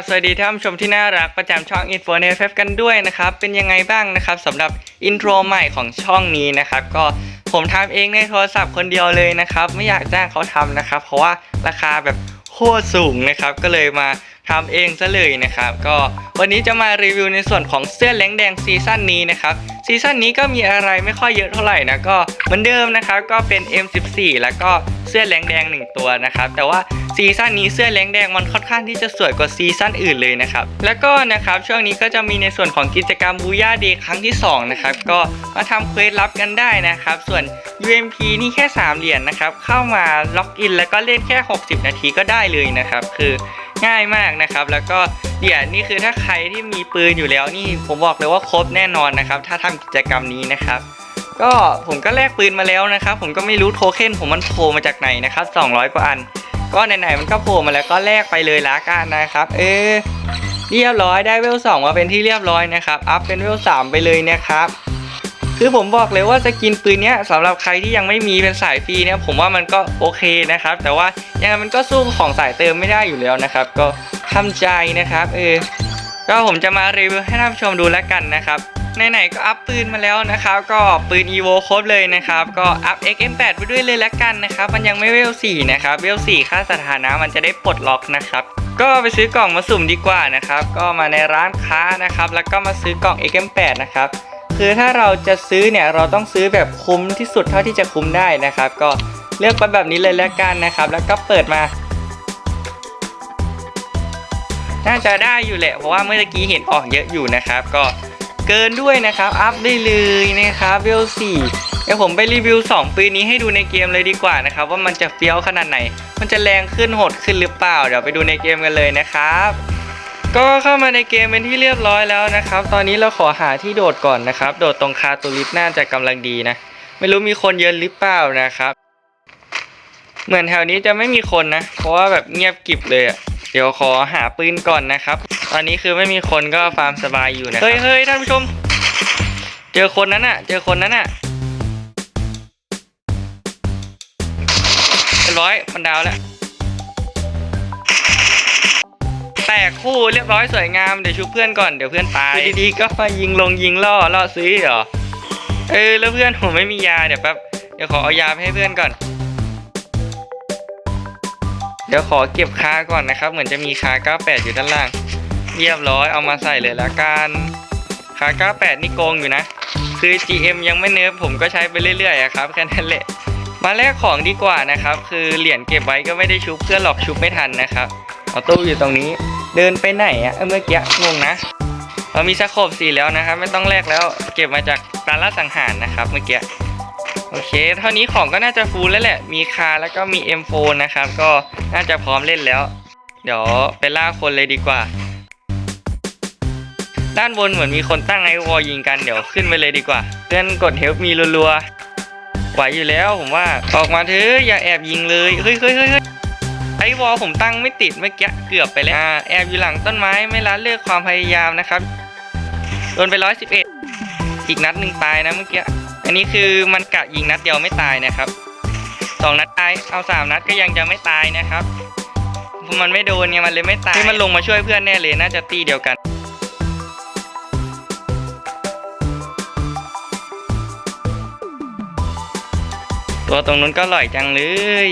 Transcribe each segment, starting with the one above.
บสวัสดีท่านผู้ชมที่น่ารักประจำช่อง Info n f กันด้วยนะครับ เป็นยังไงบ้างนะครับสำหรับอินโทรใหม่ของช่องนี้นะครับ ก็ผมทำเองในโทรศัพท์คนเดียวเลยนะครับ ไม่อยากจ้างเขาทำนะครับ เพราะว่าราคาแบบโคตรสูงนะครับ ก็เลยมาทำเองซะเลยนะครับ ก็วันนี้จะมารีวิวในส่วนของเสื้อแหลงแดงซีซั่นนี้นะครับซีซั่นนี้ก็มีอะไรไม่ค่อยเยอะเท่าไหร่นะก็เหมือนเดิมนะครับก็เป็น M14 แล้วก็เสื้อแหลงแดงหนึ่งตัวนะครับ แต่ว่า ซีซั่นนี้เสื้อแหลงแดงมันค่อนข้างที่จะสวยกว่าซีซั่นอื่นเลยนะครับ แล้วก็นะครับช่วงนี้ก็จะมีในส่วนของกิจกรรมบูย่าเดย์ครั้งที่2นะครับก็มาทำเควสลับกันได้นะครับ ส่วน UMP นี่แค่ 3 เหรียญนะครับ เข้ามาล็อกอินแล้วก็เล่นแค่ 60 นาทีก็ได้เลยนะครับ คือง่ายมากนะครับ แล้วก็เดี๋ยวนี่คือถ้าใครที่มีปืนอยู่แล้วนี่ผมบอกเลยว่าครบแน่นอนนะครับ ถ้าทำกิจกรรมนี้นะครับก็ผมก็แลกปืนมาแล้วนะครับ ผมก็ไม่รู้โทเค็นผมมันโผล่มาจากไหนนะครับ 200 กว่าอัน ก็ไหนๆมันก็โผล่มาแล้วก็แลกไปเลยละกันนะครับ เออเรียบร้อยได้เวลสองมาเป็นที่เรียบร้อยนะครับอัพเป็นเวลสามไปเลยนะครับคือผมบอกเลยว่าสกินปืนเนี้ยสำหรับใครที่ยังไม่มีเป็นสายฟรีเนี่ยผมว่ามันก็โอเคนะครับ แต่ว่ายังไงมันก็สู้ของสายเติมไม่ได้อยู่แล้วนะครับ ก็ทำใจนะครับเออก็ผมจะมารีวิวให้ท่านผู้ชมดูแล้วกันนะครับ ไหนๆก็อัพปืนมาแล้วนะครับ ก็ปืน EVO ครบเลยนะครับ ก็อัพ XM8 ไปด้วยเลยแล้วกันนะครับ มันยังไม่เวล4นะครับ เวล4ค่าสถานะมันจะได้ปลดล็อกนะครับ ก็ไปซื้อกล่องมาสุ่มดีกว่านะครับ ก็มาในร้านค้านะครับ แล้วก็มาซื้อกล่อง XM8 นะครับคือถ้าเราจะซื้อเนี่ยเราต้องซื้อแบบคุ้มที่สุดเท่าที่จะคุ้มได้นะครับ ก็เลือกไปแบบนี้เลยแล้วกันนะครับ แล้วก็เปิดมา น่าจะได้อยู่แหละเพราะว่าเมื่อกี้เห็นออกเยอะอยู่นะครับ ก็ เกินด้วยนะครับ อัพได้เลยนะครับเวลสี่เดี๋ยวผมไปรีวิว 2 ปืนนี้ให้ดูในเกมเลยดีกว่านะครับ ว่ามันจะเฟี้ยวขนาดไหน มันจะแรงขึ้นโหดขึ้นหรือเปล่า เดี๋ยวไปดูในเกมกันเลยนะครับก็เข้ามาในเกมเป็นที่เรียบร้อยแล้วนะครับ ตอนนี้เราขอหาที่โดดก่อนนะครับ โดดตรงคาตูลิสน่าจะกำลังดีนะ ไม่รู้มีคนเยอะหรือเปล่านะครับ เหมือนแถวนี้จะไม่มีคนนะ เพราะว่าแบบเงียบกิบเลยอะเดี๋ยวขอหาปืนก่อนนะครับ อนนี้คือไม่มีคนก็ฟาร์มสบายอยู่นะครับเฮ้ยเฮ้ยท่านผู้ชม เจอคนนั้นอะเจอคนนั้นอะเรียบร้อยมันดาวแล้วแตกคู่เรียบร้อยสวยงามเดี๋ยวชุบเพื่อนก่อนเดี๋ยวเพื่อนตายดีๆก็มายิงลงยิงล่อล่อซื้อเหรอเออแล้วเพื่อนผมไม่มียาเดี๋ยวแป๊บเดี๋ยวขอเอายาไปให้เพื่อนก่อน เดี๋ยวขอเก็บคาก่อนนะครับ เหมือนจะมีคา 98 อยู่ด้านล่าง เรียบร้อยเอามาใส่เลยละกันคา98 นี่โกงอยู่นะ คือ GM ยังไม่เนิฟผมก็ใช้ไปเรื่อยๆอะครับแค่นั้นแหละ มาแลกของดีกว่านะครับ คือเหรียญเก็บไว้ก็ไม่ได้ชุบเพื่อหลอกชุบไม่ทันนะครับเอาตู้อยู่ตรงนี้เดินไปไหนอะเมื่อกี้งงนะ เรามีสโคบสีแล้วนะครับ ไม่ต้องแลกแล้วเก็บมาจากร้านละสังหารนะครับ เมื่อกี้โอเค เท่านี้ของก็น่าจะฟูลแล้วแหละ มีคาแล้วก็มี M4 นะครับ ก็น่าจะพร้อมเล่นแล้ว เดี๋ยวไปล่าคนเลยดีกว่า ด้านบนเหมือนมีคนตั้งไอวอลยิงกันเดี๋ยวขึ้นไปเลยดีกว่าเพื่อนกดเฮลมีรัวๆไหวอยู่แล้วผมว่าออกมาเถอะอย่าแอบยิงเลยเฮ้ยเฮ้ยเฮ้ยไอวอลผมตั้งไม่ติดเมื่อกี้เกือบไปแล้วอแอบอยู่หลังต้นไม้ไม่ละเลิกความพยายามนะครับโดนไปร้อยสิบเอ็ดอีกนัดหนึ่งตายนะเมื่อกี้อันนี้คือมันกะยิงนัดเดียวไม่ตายนะครับสองนัดตายเอาสามนัดก็ยังจะไม่ตายนะครับมันไม่โดนไงมันเลยไม่ตายที่มันลงมาช่วยเพื่อนแน่เลยน่าจะตีเดียวกัน ตัวตรงนู้นก็อร่อยจังเลย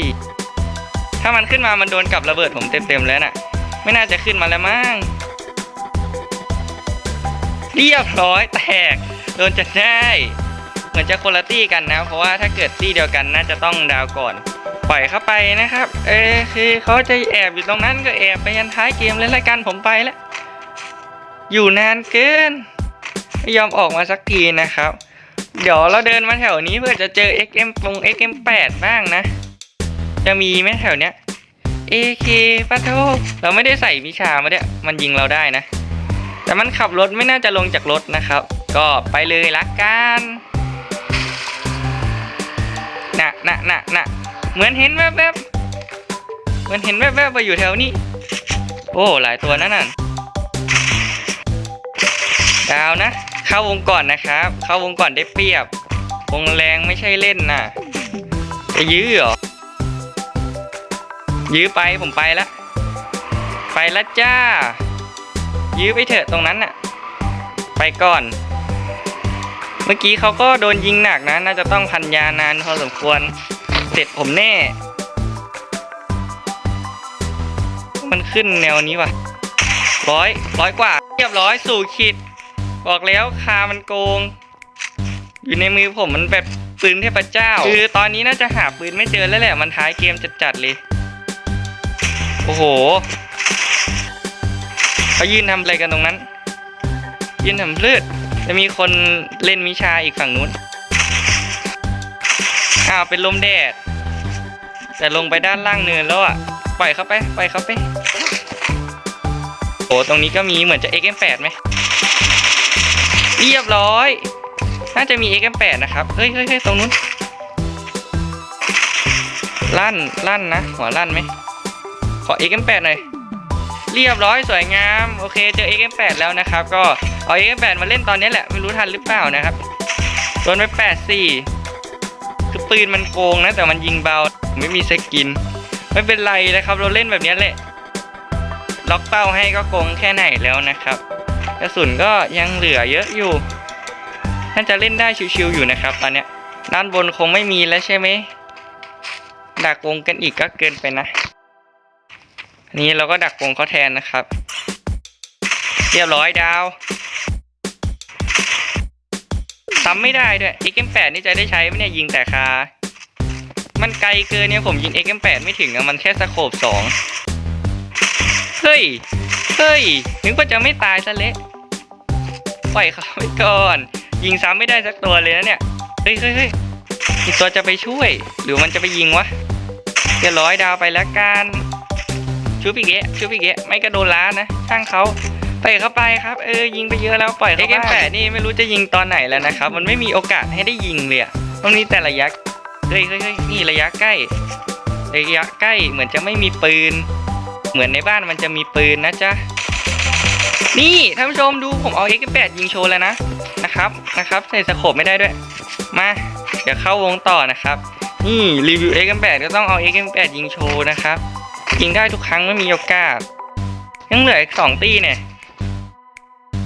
ถ้ามันขึ้นมามันโดนกับระเบิดผมเต็มๆแล้วน่ะ ไม่น่าจะขึ้นมาแล้วมั้ง เรียบร้อยแตก โดนจะได้ เหมือนจะคนละตี้กันนะ เพราะว่าถ้าเกิดตี้เดียวกันน่าจะต้องดาวก่อน ปล่อยเข้าไปนะครับ เออคือเขาจะแอบอยู่ตรงนั้นก็แอบไปยันท้ายเกมเลยละกันผมไปแล้ว อยู่นานเกินไม่ยอมออกมาสักทีนะครับ เดี๋ยวเราเดินมาแถวนี้เพื่อจะเจอ XM ปง XM8 บ้างนะ จะมีไหมแถวเนี้ย AK ปะโทเราไม่ได้ใส่วิชามาเนี่ยมันยิงเราได้นะ แต่มันขับรถไม่น่าจะลงจากรถนะครับ ก็ไปเลยละกันน่ะน่ะน่ะน่ะเหมือนเห็นแวบๆเหมือนเห็นแวบๆว่าอยู่แถวนี้ โอ้ หลายตัวนั่นน่ะดาวนะ เข้าวงก่อนนะครับ เข้าวงก่อนได้เปรียบ วงแรงไม่ใช่เล่นนะจะยื้อเหรอ ยื้อไปผมไปละ ไปละจ้า ยื้อไปเถอะตรงนั้นน่ะ ไปก่อน เมื่อกี้เขาก็โดนยิงหนักนะ น่าจะต้องพันยานานพอสมควร เสร็จผมแน่ มันขึ้นแนวนี้ว่ะร้อยร้อยกว่า เรียบร้อยสู่ขีด บอกแล้วคามันโกง อยู่ในมือผมมันแบบปืนเทพเจ้า คือตอนนี้น่าจะหาปืนไม่เจอแล้วแหละมันท้ายเกมจัดๆเลย โอ้โหเขายืนทำอะไรกันตรงนั้น ยืนทำเลือดจะมีคนเล่นมิชาอีกฝั่งนู้นอ้าวเป็นลมแดด แต่ลงไปด้านล่างเนินแล้วอะปล่อยเข้าไปปล่อยเข้าไปโอ้ตรงนี้ก็มีเหมือนจะ XM8 ไหม เรียบร้อย น่าจะมี XM8 นะครับเฮ้ยเฮ้ยเฮ้ยตรงนู้น ลั่น ลั่นนะ หัวลั่นไหม ขอ XM8 หน่อย เรียบร้อยสวยงาม โอเค เจอ XM8 แล้วนะครับ ก็เอา XM8 มาเล่นตอนนี้แหละ ไม่รู้ทันหรือเปล่านะครับ โดนไป84คือปืนมันโกงนะ แต่มันยิงเบา ไม่มีสกิน ไม่เป็นไรนะครับ เราเล่นแบบนี้แหละ ล็อกเป้าให้ก็โกงแค่ไหนแล้วนะครับ กระสุนก็ยังเหลือเยอะอยู่ น่าจะเล่นได้ชิวๆอยู่นะครับ ตอนเนี้ยด้านบนคงไม่มีแล้วใช่ไหมดักวงกันอีกก็เกินไปนะนี้เราก็ดักวงเขาแทนนะครับ เรียบร้อยดาวซ้ำไม่ได้ด้วย XM8 นี่จะได้ใช้ไหมเนี่ยยิงแต่คา มันไกลเกินเนี่ยผมยิง XM8 ไม่ถึงอะมันแค่สโคบสองเฮ้ย เฮ้ยนึกว่าจะไม่ตายซะเละปล่อยเขาไปก่อน ยิงซ้ำไม่ได้สักตัวเลยนะเนี่ย เฮ้ยเฮ้ยเฮ้ยอีกตัวจะไปช่วย หรือมันจะไปยิงวะเรียบร้อยดาวไปแล้วกันชูปีเกะชูปีเกะไม่กระโดนล้านนะ ช่างเขาปล่อยเข้าไปครับเออยิงไปเยอะแล้วปล่อยเขาไป XM8 นี่ไม่รู้จะยิงตอนไหนแล้วนะครับ มันไม่มีโอกาสให้ได้ยิงเลยอะต้องมีแต่ระยะเฮ้ยเฮ้ยเฮ้ยนี่ระยะใกล้ ระยะใกล้เหมือนจะไม่มีปืน เหมือนในบ้านมันจะมีปืนนะจ๊ะ นี่ท่านผู้ชมดูผมเอา X8 ยิงโชว์แล้วนะนะครับนะครับใส่สโคปไม่ได้ด้วย มาเดี๋ยวเข้าวงต่อนะครับ นี่รีวิว X8 ก็ต้องเอา X8 ยิงโชว์นะครับยิงได้ทุกครั้งไม่มีโอกาสยังเหลืออีกสองตีเนี่ย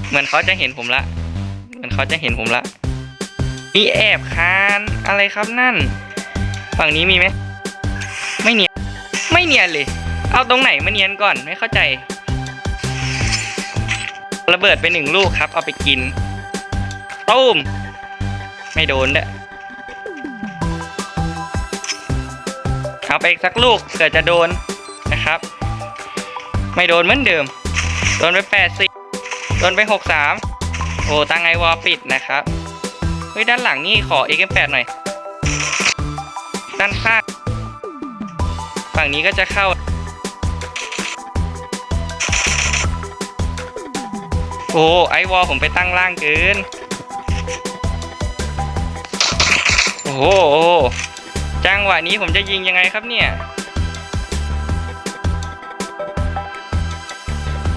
เหมือนเขาจะเห็นผมละ เหมือนเขาจะเห็นผมละ มีแอบคานอะไรครับนั่น ฝั่งนี้มีไหม ไม่เนียนไม่เนียนเลย เอาตรงไหนมาเนียนก่อนไม่เข้าใจ ระเบิดไปหนึ่งลูกครับ เอาไปกินตูมไม่โดนเด้อเอาไปอีกสักลูกเกิดจะโดนนะครับ ไม่โดนเหมือนเดิม โดนไปแปดสิโดนไปหกสามโอ้ตั้งไอวอลปิดนะครับเฮ้ยด้านหลังนี่ขอ XM8 หน่อย ด้านข้างฝั่งนี้ก็จะเข้า โอ้ไอวอลผมไปตั้งล่างเกินโอ้โหโอ้โหจังหวะนี้ผมจะยิงยังไงครับเนี่ย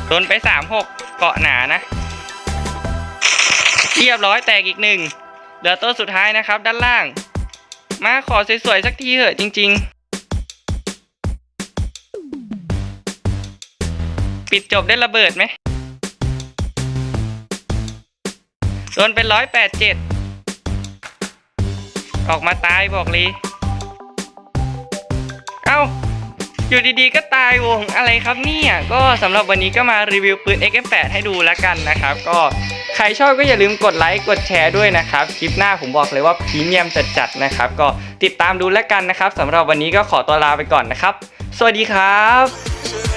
โดนไปสามหกเกาะหนานะ เรียบร้อยแตกอีกหนึ่งเหลือตัวสุดท้ายนะครับ ด้านล่าง มาขอสวยๆสักทีเถอะจริง ๆ ปิดจบได้ระเบิดไหม โดนเป็นร้อยแปดเจ็ดออกมาตายบอกเลยเอ้า อยู่ดีๆ ก็ตายวงอะไรครับเนี่ย ก็สำหรับวันนี้ก็มารีวิวปืน XM8 ให้ดูแล้วกันนะครับ ก็ใครชอบก็อย่าลืมกดไลค์กดแชร์ด้วยนะครับ คลิปหน้าผมบอกเลยว่าพรีเมียมจัดๆนะครับ ก็ติดตามดูแล้วกันนะครับสำหรับวันนี้ก็ขอตัวลาไปก่อนนะครับ สวัสดีครับ